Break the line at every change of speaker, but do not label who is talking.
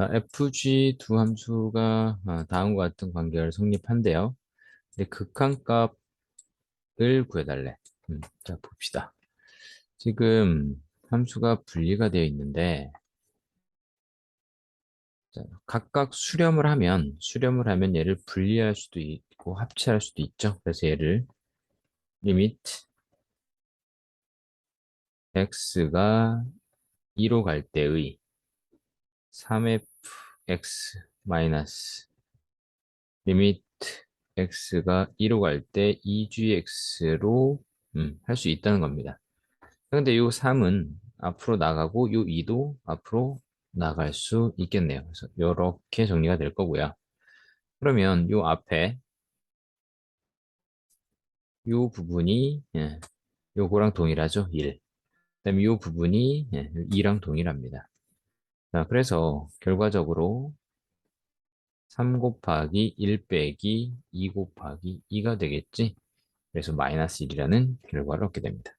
자, fg 두 함수가 아, 다음과 같은 관계를 성립한대요. 근데 극한값을 구해달래. 음, 자, 봅시다. 지금 함수가 분리가 되어 있는데 자, 각각 수렴을 하면 수렴을 하면 얘를 분리할 수도 있고 합체할 수도 있죠. 그래서 얘를 리미트 x가 2로 갈 때의 3fx 마이너스 리미트 x가 2로 갈 때 2gx로 음, 할 수 있다는 겁니다. 근데 요 3은 앞으로 나가고 요 2도 앞으로 나갈 수 있겠네요. 그래서 이렇게 정리가 될 거고요. 그러면 요 앞에 요 부분이 예, 요거랑 동일하죠? 1. 그다음에 요 부분이 예, 2랑 동일합니다. 자, 그래서 결과적으로 3 곱하기 1 빼기 2 곱하기 2가 되겠지? 그래서 마이너스 1이라는 결과를 얻게 됩니다.